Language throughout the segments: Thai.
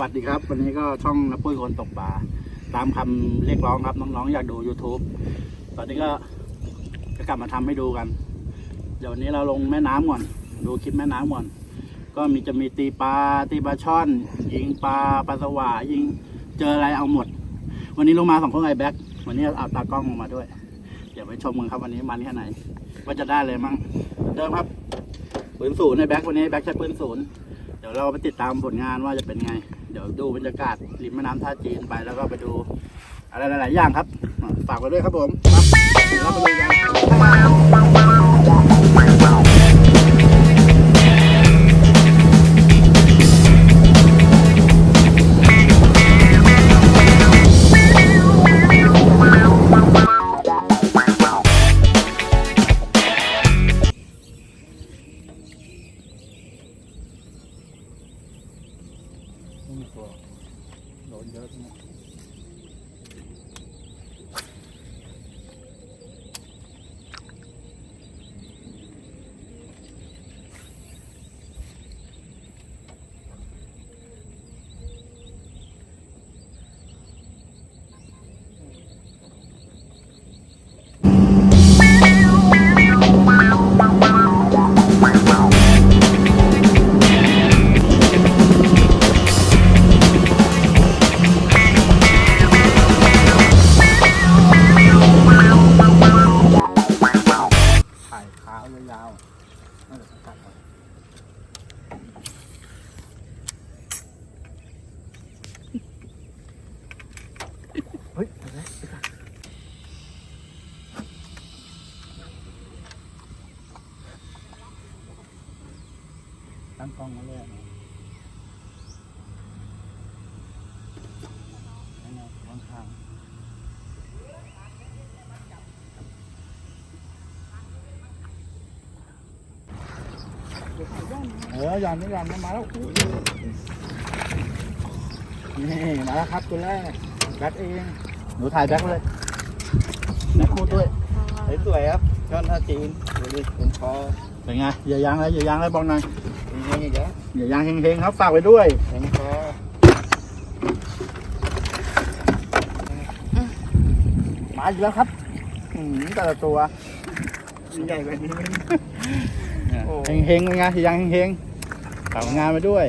สวัสดีครับ วันนี้ก็ช่องนับปุ้ยคนตกปลาตามคำเรียกร้องครับน้องๆอยากดู YouTube ตอนนี้ก็จะกลับมาทำให้ดูกัน เดี๋ยววันนี้เราลงแม่น้ำก่อน ดูคลิปแม่น้ำก่อน ก็มีจะมีตีปลาตีปลาช่อน ยิงปลาปลาสวายยิงเจออะไรเอาหมด วันนี้ลงมาสองคนไอแบ็ควันนี้เอาตากล้องลงมาด้วย เดี๋ยวไปชมกันครับวันนี้มันแค่ไหนว่าจะได้เลยมั้งเดิมครับปืนศูนย์ในแบ็ควันนี้แบ็คใช้ปืนศูนย์เดี๋ยวเราไปติดตามผลงานว่าจะเป็นไง ดี๋ยวดูบรรยากาศริมแม่น้ำท่าจีนไปแล้วก็ไปดู อะไรหลายๆอย่างครับ ฝากไว้ด้วยครับผมมาเดี๋ยวเราไปดูกัน ไม่มีตัวโด เฮ้ยเอาละไปตัดตั้งกล้องมาเลยนะนั่นไงวางข้างเออยันนี่ยันนี่มาแล้วนี่มาแล้วครับตัวแรกแบ็คเอง หนูถ่ายแบ็คเลยแบ็คพูดด้วยสวยครับยอดท่าจีนดูดิเป็นคอเป็นไงอย่ายางอะไรอย่ายางอะไรบอกหน่อยมีเงี้ยอีกแล้วอย่ายางเฮงๆครับฝากไว้ด้วยเป็นคอมาอีกแล้วครับอืมแต่ละตัวใหญ่กว่านี้โอ้เฮงๆเป็นไงอย่ายางเฮงๆฝากงานไปด้วย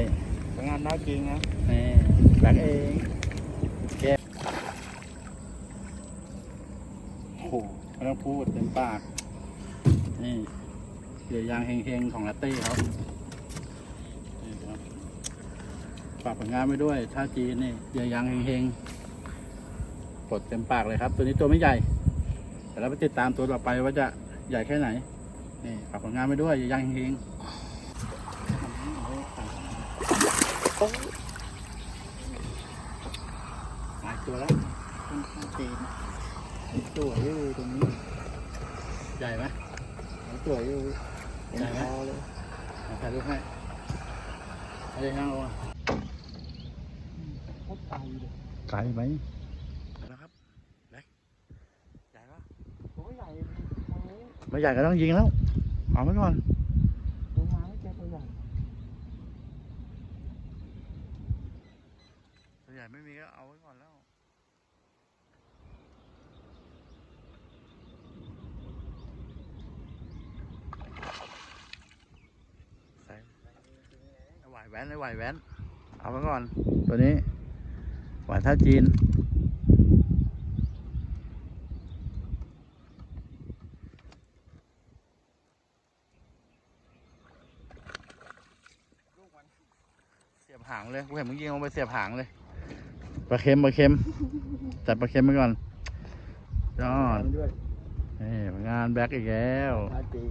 งานน่าจริงนะนี่แบ็คเองแกโอ้โห ไม่ต้องพูดเต็มปาก นี่เดี๋ยวยางเฮงๆของลาเต้เขานี่ครับฝากผลงานไปด้วยถ้าจีนนี่เดี๋ยยางเฮงๆกดเต็มปากเลยครับ ตัวนี้ตัวไม่ใหญ่ แต่เราไปติดตามตัวต่อไปว่าจะใหญ่แค่ไหน นี่ฝากผลงานไปด้วยอย่ายางเฮงๆหายตัวแล้วค่อนข้างจีน สวยอยู่ตรงนี้ใหญ่ไหมสวยอยู่เป็นคอเลยเอาถ่ายรูปให้เอาเลยนั่งลงมาโคตรไกลเลยไกลไหมแล้วครับแบ็คใหญ่ปะตัวใหญ่ตรงนี้ไม่ใหญ่ก็ต้องยิงแล้วเอาไว้ก่อนลงมาไม่เจอตัวใหญ่ตัวใหญ่ไม่มีก็เอาไว้ก่อนแล้ว ใส่ไห วแว้นไหวแว้น เอาไว้ก่อน ตัวนี้หวานท่าจีน เสียบหางเลยกูเห็นมึงยิงลงไปเสียบหางเลยปลาเค็มปลาเค็มจัดปลาเค็มไปก่อนยอดด้วยนี่งานแบ็กอีกแล้วท่าจี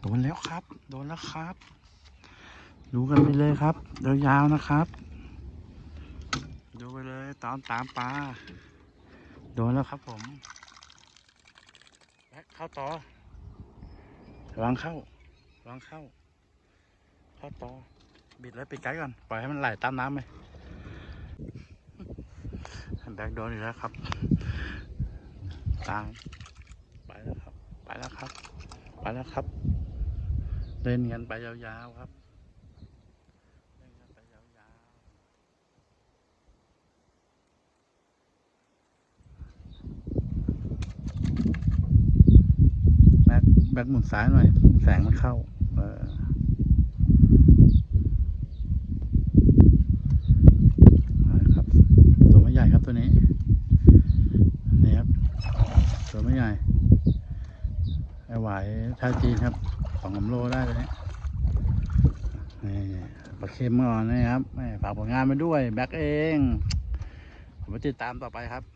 โดนแล้วครับ โดนแล้วครับ ดูกันไปเลยครับเดียวยาวนะครับ ดูไปเลยตามตามปลา โดนแล้วครับผมเข้าต่อวางเข้าวางเข้า เข้าต่อ บิดแล้วปิดไกด์ก่อน ปล่อยให้มันไหลตามน้ำไปแบกโดนอยู่แล้วครับ ตาม แล้วครับ ไปแล้วครับเล่นกันไปยาวๆครับแบ็คแบ็คหมุนซ้ายหน่อย แสงมันเข้าละครับตัวไม่ใหญ่ครับตัวนี้ นี่ครับตัวไม่ใหญ่ไอหวายชาจีนครับสองสามโลได้เลยนี้นี่ปลาเค็มก่อนนะครับฝากผลงานมาด้วย แบ็คเองผมไปติดตามต่อไปครับ